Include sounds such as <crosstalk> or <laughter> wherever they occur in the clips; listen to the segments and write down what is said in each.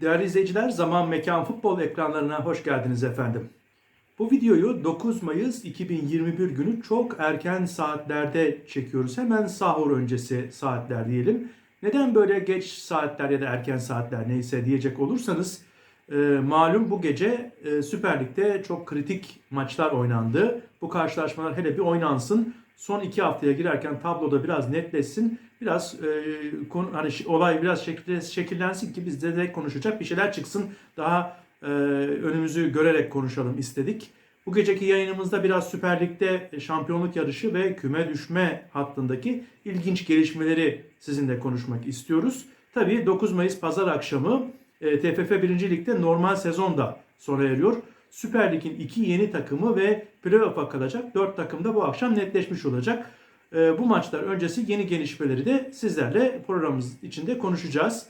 Değerli izleyiciler, Zaman Mekan Futbol ekranlarına hoş geldiniz efendim. Bu videoyu 9 Mayıs 2021 günü çok erken saatlerde çekiyoruz. Hemen sahur öncesi saatler diyelim. Neden böyle geç saatler ya da erken saatler neyse diyecek olursanız e, malum bu gece e, Süper Lig'de çok kritik maçlar oynandı. Bu karşılaşmalar hele bir oynansın. Son iki haftaya girerken tabloda biraz netleşsin. Biraz e, konu, hani olay biraz şekil, şekillensin ki bizde de konuşacak bir şeyler çıksın. Daha e, önümüzü görerek konuşalım istedik. Bu geceki yayınımızda biraz Süper Lig'de şampiyonluk yarışı ve küme düşme hattındaki ilginç gelişmeleri sizinle konuşmak istiyoruz. Tabii 9 Mayıs pazar akşamı e, TFF 1. Lig'de normal sezon da sona eriyor. Süper Lig'in iki yeni takımı ve playoff'a kalacak 4 takım da bu akşam netleşmiş olacak. E, bu maçlar öncesi yeni gelişmeleri de sizlerle programımız içinde konuşacağız.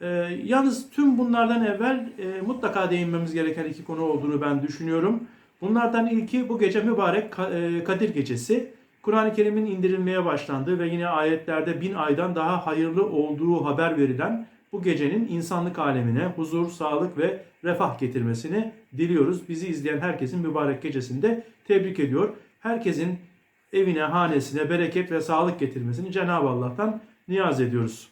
E, yalnız tüm bunlardan evvel e, mutlaka değinmemiz gereken iki konu olduğunu ben düşünüyorum. Bunlardan ilki bu gece mübarek e, Kadir Gecesi. Kur'an-ı Kerim'in indirilmeye başlandığı ve yine ayetlerde bin aydan daha hayırlı olduğu haber verilen bu gecenin insanlık alemine huzur, sağlık ve refah getirmesini diliyoruz. Bizi izleyen herkesin mübarek gecesinde tebrik ediyor. Herkesin evine, hanesine bereket ve sağlık getirmesini Cenab-ı Allah'tan niyaz ediyoruz.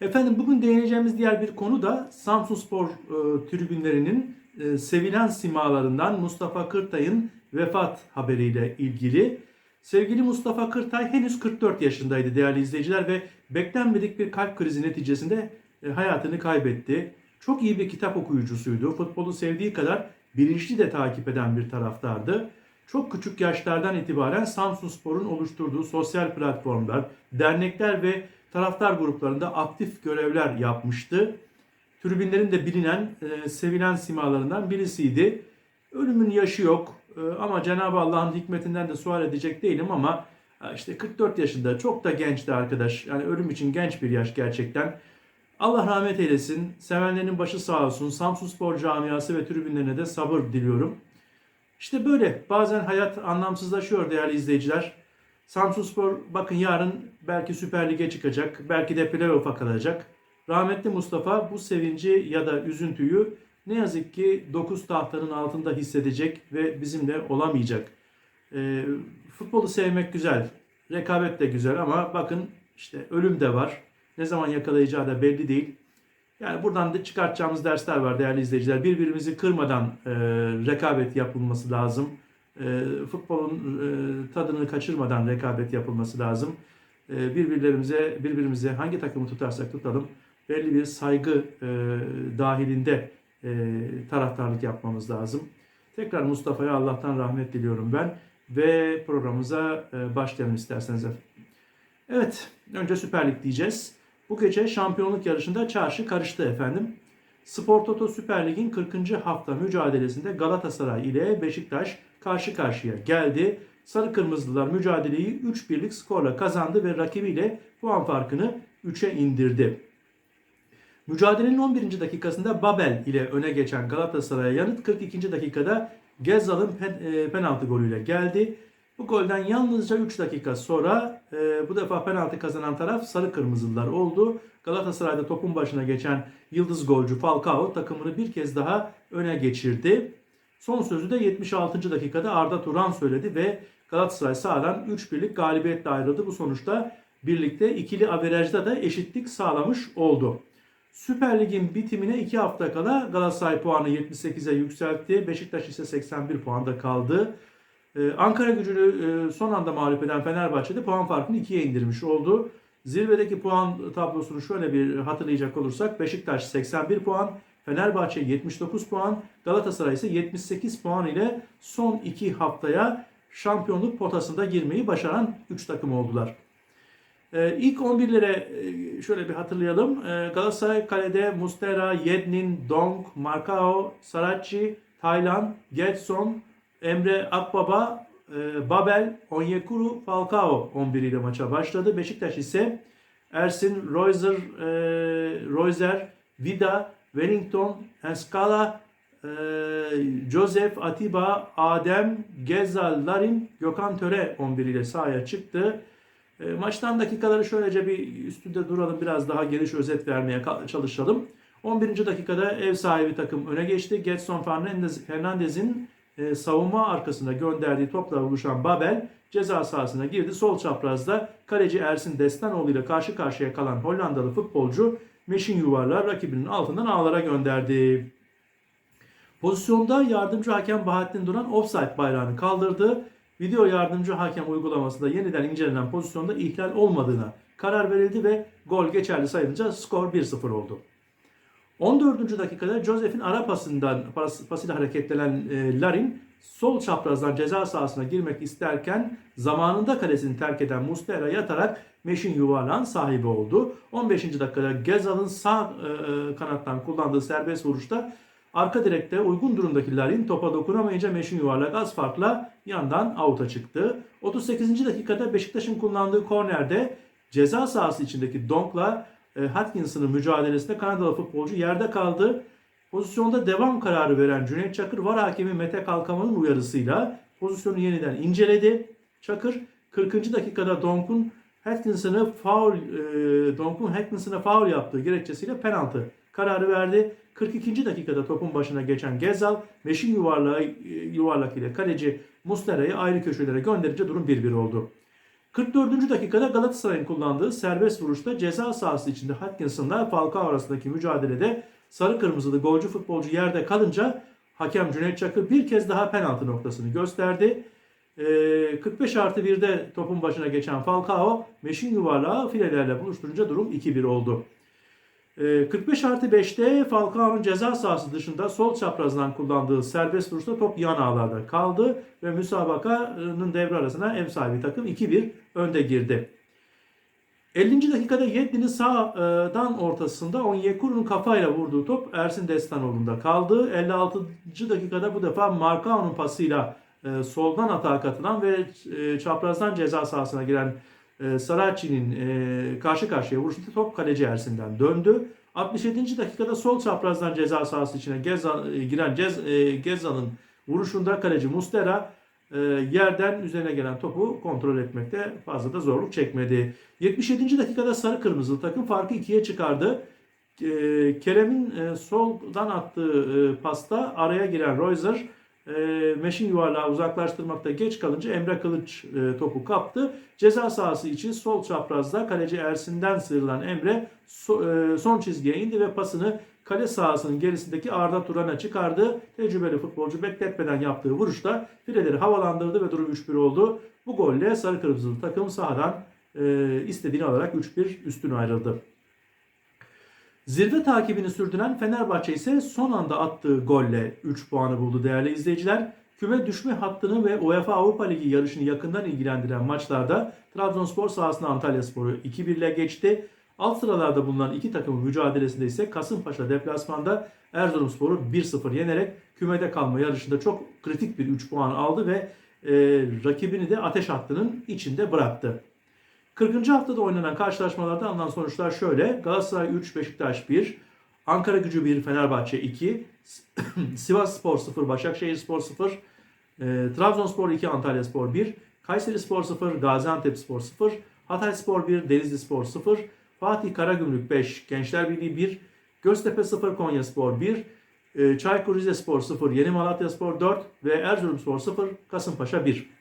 Efendim bugün değineceğimiz diğer bir konu da Samsunspor e, tribünlerinin e, sevilen simalarından Mustafa Kırtay'ın vefat haberiyle ilgili. Sevgili Mustafa Kırtay henüz 44 yaşındaydı değerli izleyiciler ve beklenmedik bir kalp krizi neticesinde e, hayatını kaybetti. Çok iyi bir kitap okuyucusuydu. Futbolu sevdiği kadar bilinçli de takip eden bir taraftardı. Çok küçük yaşlardan itibaren Samsunspor'un oluşturduğu sosyal platformlar, dernekler ve taraftar gruplarında aktif görevler yapmıştı. Tribünlerin de bilinen, e, sevilen simalarından birisiydi. Ölümün yaşı yok ama Cenab-ı Allah'ın hikmetinden de sual edecek değilim ama e, işte 44 yaşında çok da gençti arkadaş. Yani ölüm için genç bir yaş gerçekten. Allah rahmet eylesin. Sevenlerin başı sağ olsun. Samsunspor camiası ve tribünlerine de sabır diliyorum. İşte böyle bazen hayat anlamsızlaşıyor değerli izleyiciler. Samsunspor bakın yarın belki Süper Lig'e çıkacak, belki de playoff'a kalacak. Rahmetli Mustafa bu sevinci ya da üzüntüyü ne yazık ki 9 tahtanın altında hissedecek ve bizimle olamayacak. Ee, futbolu sevmek güzel, rekabet de güzel ama bakın işte ölüm de var. Ne zaman yakalayacağı da belli değil. Yani buradan da çıkartacağımız dersler var değerli izleyiciler. Birbirimizi kırmadan e, rekabet yapılması lazım. E, futbolun e, tadını kaçırmadan rekabet yapılması lazım. E, birbirlerimize, birbirimize hangi takımı tutarsak tutalım belli bir saygı e, dahilinde e, taraftarlık yapmamız lazım. Tekrar Mustafa'ya Allah'tan rahmet diliyorum ben ve programımıza e, başlayalım isterseniz. Evet, önce Süper Lig diyeceğiz. Bu gece şampiyonluk yarışında çarşı karıştı efendim. Spor Toto Süper Lig'in 40. hafta mücadelesinde Galatasaray ile Beşiktaş karşı karşıya geldi. Sarı Kırmızılılar mücadeleyi 3-1'lik skorla kazandı ve rakibiyle puan farkını 3'e indirdi. Mücadelenin 11. dakikasında Babel ile öne geçen Galatasaray'a yanıt 42. dakikada Gezzal'ın pen- e, penaltı golüyle geldi. Bu golden yalnızca 3 dakika sonra e, bu defa penaltı kazanan taraf Sarı Kırmızılılar oldu. Galatasaray'da topun başına geçen yıldız golcü Falcao takımını bir kez daha öne geçirdi. Son sözü de 76. dakikada Arda Turan söyledi ve Galatasaray sahadan 3-1'lik galibiyetle ayrıldı. Bu sonuçta birlikte ikili averajda da eşitlik sağlamış oldu. Süper Lig'in bitimine 2 hafta kala Galatasaray puanı 78'e yükseltti. Beşiktaş ise 81 puanda kaldı. Ee, Ankara gücünü e, son anda mağlup eden Fenerbahçe'de puan farkını 2'ye indirmiş oldu. Zirvedeki puan tablosunu şöyle bir hatırlayacak olursak Beşiktaş 81 puan, Fenerbahçe 79 puan, Galatasaray ise 78 puan ile son 2 haftaya şampiyonluk potasında girmeyi başaran 3 takım oldular. Ee, ilk 11'lere e, şöyle bir hatırlayalım. Ee, Galatasaray kalede Mustera, Yedlin, Dong, Marcao, Saracchi, Taylan, Getson, Emre Akbaba, e, Babel, Onyekuru, Falcao 11 ile maça başladı. Beşiktaş ise Ersin, Royzer, e, Royzer, Vida, Wellington, Enskala, e, Joseph, Atiba, Adem, Gezal, Larin, Gökhan Töre 11 ile sahaya çıktı. E, maçtan dakikaları şöylece bir üstünde duralım biraz daha geniş özet vermeye çalışalım. 11. dakikada ev sahibi takım öne geçti. Getson Fernandez, Hernandez'in e, savunma arkasına gönderdiği topla buluşan Babel ceza sahasına girdi. Sol çaprazda kaleci Ersin Destanoğlu ile karşı karşıya kalan Hollandalı futbolcu Meşin yuvarlar rakibinin altından ağlara gönderdi. Pozisyonda yardımcı hakem Bahattin Duran offside bayrağını kaldırdı. Video yardımcı hakem uygulamasında yeniden incelenen pozisyonda ihlal olmadığına karar verildi ve gol geçerli sayılınca skor 1-0 oldu. 14. dakikada Josef'in ara pasından pas, pasıyla hareketlenen e, Larin sol çaprazdan ceza sahasına girmek isterken zamanında kalesini terk eden Muslera yatarak Meşin yuvarlağın sahibi oldu. 15. dakikada Gezal'ın sağ e, e, kanattan kullandığı serbest vuruşta arka direkte uygun durumdaki Larin topa dokunamayınca Meşin yuvarlak az farkla yandan avuta çıktı. 38. dakikada Beşiktaş'ın kullandığı kornerde ceza sahası içindeki Donk'la e, Hodgkinson'ın mücadelesinde Kanadalı futbolcu yerde kaldı. Pozisyonda devam kararı veren Cüneyt Çakır var hakemi Mete Kalkaman'ın uyarısıyla pozisyonu yeniden inceledi. Çakır 40. dakikada Donk'un Hodgkinson'ı faul e, Donk'un Hodgkinson'a faul yaptığı gerekçesiyle penaltı kararı verdi. 42. dakikada topun başına geçen Gezal meşin yuvarlağı, e, yuvarlak ile kaleci Muslera'yı ayrı köşelere gönderince durum 1-1 oldu. 44. dakikada Galatasaray'ın kullandığı serbest vuruşta ceza sahası içinde Hodgkinson'la Falcao arasındaki mücadelede sarı kırmızılı golcü futbolcu yerde kalınca hakem Cüneyt Çakır bir kez daha penaltı noktasını gösterdi. Ee, 45 artı 1'de topun başına geçen Falcao meşin yuvarlağı filelerle buluşturunca durum 2-1 oldu. Ee, 45 artı 5'te Falcao'nun ceza sahası dışında sol çaprazdan kullandığı serbest vuruşta top yan ağlarda kaldı ve müsabakanın devre arasına ev sahibi takım 2-1 önde girdi. 50. dakikada Yedlin'in sağdan ortasında Onyekuru'nun kafayla vurduğu top Ersin Destanoğlu'nda kaldı. 56. dakikada bu defa Markao'nun pasıyla e, soldan atağa katılan ve e, çaprazdan ceza sahasına giren e, Saracchi'nin karşı karşıya vuruşunda top kaleci Ersin'den döndü. 67. dakikada sol çaprazdan ceza sahası içine Geza, e, giren Cez, e, Geza'nın vuruşunda kaleci Mustera e, yerden üzerine gelen topu kontrol etmekte fazla da zorluk çekmedi. 77. dakikada sarı kırmızılı takım farkı ikiye çıkardı. Kerem'in soldan attığı pasta araya giren Reuser e, meşin yuvarlağı uzaklaştırmakta geç kalınca Emre Kılıç e, topu kaptı. Ceza sahası için sol çaprazda kaleci Ersin'den sıyrılan Emre so, e, son çizgiye indi ve pasını kale sahasının gerisindeki Arda Turan'a çıkardı. Tecrübeli futbolcu bekletmeden yaptığı vuruşta fileleri havalandırdı ve durum 3-1 oldu. Bu golle sarı kırmızılı takım sahadan e, istediğini alarak 3-1 üstün ayrıldı. Zirve takibini sürdüren Fenerbahçe ise son anda attığı golle 3 puanı buldu değerli izleyiciler. Küme düşme hattını ve UEFA Avrupa Ligi yarışını yakından ilgilendiren maçlarda Trabzonspor sahasında Antalya Sporu 2-1 ile geçti. Alt sıralarda bulunan iki takımın mücadelesinde ise Kasımpaşa deplasmanda Erzurumspor'u 1-0 yenerek kümede kalma yarışında çok kritik bir 3 puan aldı ve e, rakibini de ateş hattının içinde bıraktı. 40. haftada oynanan karşılaşmalarda alınan sonuçlar şöyle. Galatasaray 3, Beşiktaş 1, Ankara Gücü 1, Fenerbahçe 2, <clears throat> Sivas Spor 0, Başakşehir Spor 0, e, Trabzonspor 2, Antalya Spor 1, Kayseri Spor 0, Gaziantep Spor 0, Hatay Spor 1, Denizli Spor 0, Fatih Karagümrük 5, Gençler Birliği 1, Göztepe 0, Konya Spor 1, e, Çaykur Rizespor 0, Yeni Malatya Spor 4 ve Erzurumspor 0, Kasımpaşa 1.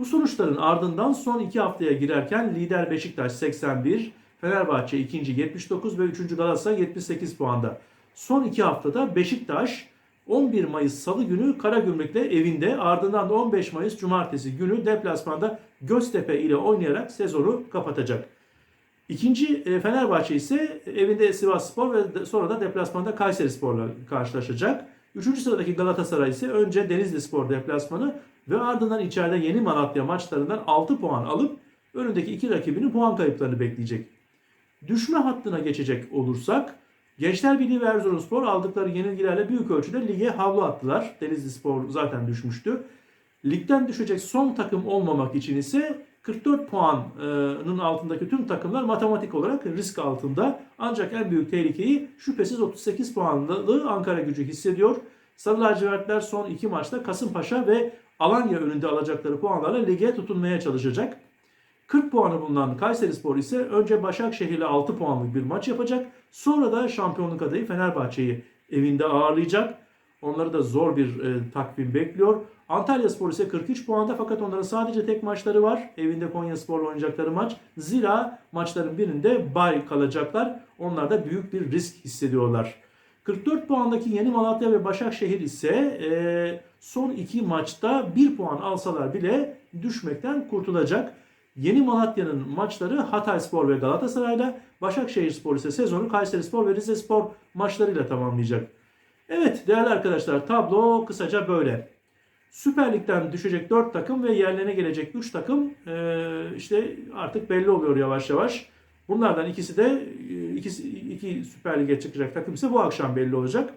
Bu sonuçların ardından son iki haftaya girerken lider Beşiktaş 81, Fenerbahçe ikinci 79 ve 3. Galatasaray 78 puanda. Son iki haftada Beşiktaş 11 Mayıs Salı günü Karagümrük'le evinde ardından da 15 Mayıs Cumartesi günü deplasmanda Göztepe ile oynayarak sezonu kapatacak. İkinci e, Fenerbahçe ise evinde Sivas Spor ve sonra da deplasmanda Kayseri Spor'la karşılaşacak. Üçüncü sıradaki Galatasaray ise önce Denizli Spor deplasmanı ve ardından içeride Yeni Malatya maçlarından 6 puan alıp önündeki iki rakibinin puan kayıplarını bekleyecek. Düşme hattına geçecek olursak Gençler Birliği ve Erzurumspor aldıkları yenilgilerle büyük ölçüde lige havlu attılar. Denizli Spor zaten düşmüştü. Ligden düşecek son takım olmamak için ise 44 puanın altındaki tüm takımlar matematik olarak risk altında. Ancak en büyük tehlikeyi şüphesiz 38 puanlı Ankara gücü hissediyor. Sarı lacivertler son iki maçta Kasımpaşa ve Alanya önünde alacakları puanlarla lige tutunmaya çalışacak. 40 puanı bulunan Kayserispor ise önce Başakşehir'le 6 puanlık bir maç yapacak. Sonra da şampiyonluk adayı Fenerbahçe'yi evinde ağırlayacak. Onları da zor bir e, takvim bekliyor. Antalyaspor ise 43 puanda fakat onların sadece tek maçları var. Evinde Konyaspor'la oynayacakları maç. Zira maçların birinde bay kalacaklar. Onlar da büyük bir risk hissediyorlar. 44 puandaki Yeni Malatya ve Başakşehir ise e, son iki maçta 1 puan alsalar bile düşmekten kurtulacak. Yeni Malatya'nın maçları Hatayspor ve Galatasaray'la, Başakşehirspor ise sezonu Kayserispor ve Rizespor maçlarıyla tamamlayacak. Evet değerli arkadaşlar tablo kısaca böyle. Süper Lig'den düşecek 4 takım ve yerlerine gelecek 3 takım e, işte artık belli oluyor yavaş yavaş. Bunlardan ikisi de e, ikisi, iki Süper Lig'e çıkacak takım ise bu akşam belli olacak.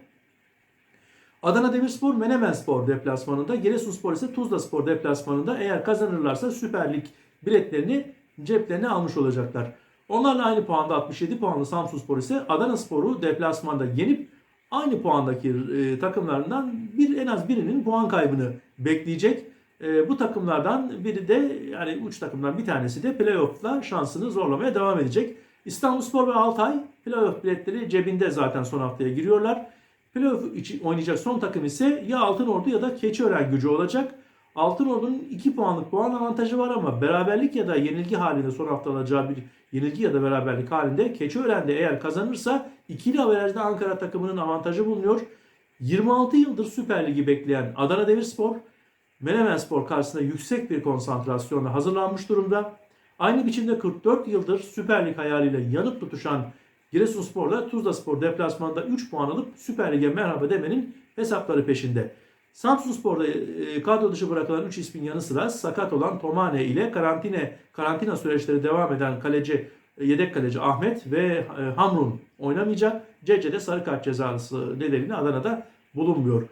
Adana Demirspor Menemenspor deplasmanında, Giresunspor ise Tuzlaspor deplasmanında eğer kazanırlarsa Süper Lig biletlerini ceplerine almış olacaklar. Onlarla aynı puanda 67 puanlı Samsunspor ise Adana Spor'u deplasmanda yenip aynı puandaki e, takımlarından bir en az birinin puan kaybını bekleyecek. E, bu takımlardan biri de yani 3 takımdan bir tanesi de playoff'la şansını zorlamaya devam edecek. İstanbulspor ve Altay playoff biletleri cebinde zaten son haftaya giriyorlar. Playoff için oynayacak son takım ise ya Altınordu ya da Keçiören gücü olacak. Altınordu'nun 2 puanlık puan avantajı var ama beraberlik ya da yenilgi halinde son hafta alacağı bir yenilgi ya da beraberlik halinde Keçiören'de eğer kazanırsa ikili averajda Ankara takımının avantajı bulunuyor. 26 yıldır Süper Ligi bekleyen Adana Demirspor, Menemenspor karşısında yüksek bir konsantrasyonla hazırlanmış durumda. Aynı biçimde 44 yıldır Süper Lig hayaliyle yanıp tutuşan Giresunspor'la Tuzlaspor deplasmanında 3 puan alıp Süper Lig'e merhaba demenin hesapları peşinde. Samsunspor'da e, kadro dışı bırakılan 3 ismin yanı sıra sakat olan Tomane ile karantina karantina süreçleri devam eden kaleci e, yedek kaleci Ahmet ve e, Hamrun oynamayacak. Cece'de sarı kart cezası nedeniyle Adana'da bulunmuyor.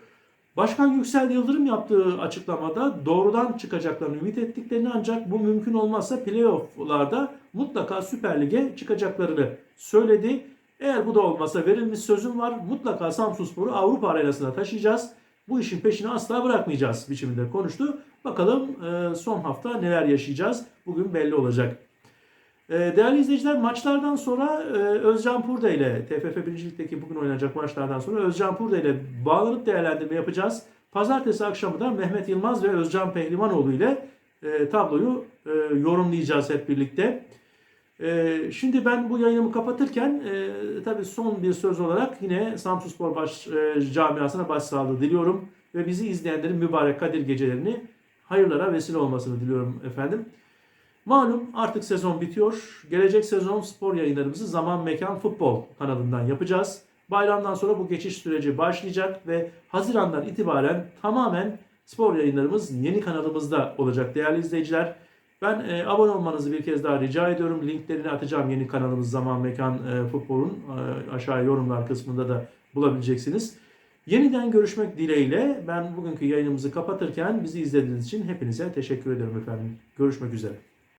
Başkan Yüksel Yıldırım yaptığı açıklamada doğrudan çıkacaklarını ümit ettiklerini ancak bu mümkün olmazsa playoff'larda mutlaka Süper Lig'e çıkacaklarını söyledi. Eğer bu da olmazsa verilmiş sözüm var. Mutlaka Samsunspor'u Avrupa arenasına taşıyacağız. Bu işin peşini asla bırakmayacağız biçiminde konuştu. Bakalım e, son hafta neler yaşayacağız. Bugün belli olacak. E, Değerli izleyiciler maçlardan sonra e, Özcan Purda ile TFF 1. Lig'deki bugün oynanacak maçlardan sonra Özcan Purda ile bağlanıp değerlendirme yapacağız. Pazartesi akşamı da Mehmet Yılmaz ve Özcan Pehlivanoğlu ile tabloyu yorumlayacağız hep birlikte. E, şimdi ben bu yayınımı kapatırken e, tabii son bir söz olarak yine Samsunspor baş, e, camiasına başsağlığı diliyorum. Ve bizi izleyenlerin mübarek Kadir gecelerini hayırlara vesile olmasını diliyorum efendim. Malum artık sezon bitiyor. Gelecek sezon spor yayınlarımızı Zaman Mekan Futbol kanalından yapacağız. Bayramdan sonra bu geçiş süreci başlayacak ve Haziran'dan itibaren tamamen spor yayınlarımız yeni kanalımızda olacak değerli izleyiciler. Ben e, abone olmanızı bir kez daha rica ediyorum. Linklerini atacağım yeni kanalımız Zaman Mekan e, Futbol'un e, aşağı yorumlar kısmında da bulabileceksiniz. Yeniden görüşmek dileğiyle ben bugünkü yayınımızı kapatırken bizi izlediğiniz için hepinize teşekkür ederim efendim. Görüşmek üzere.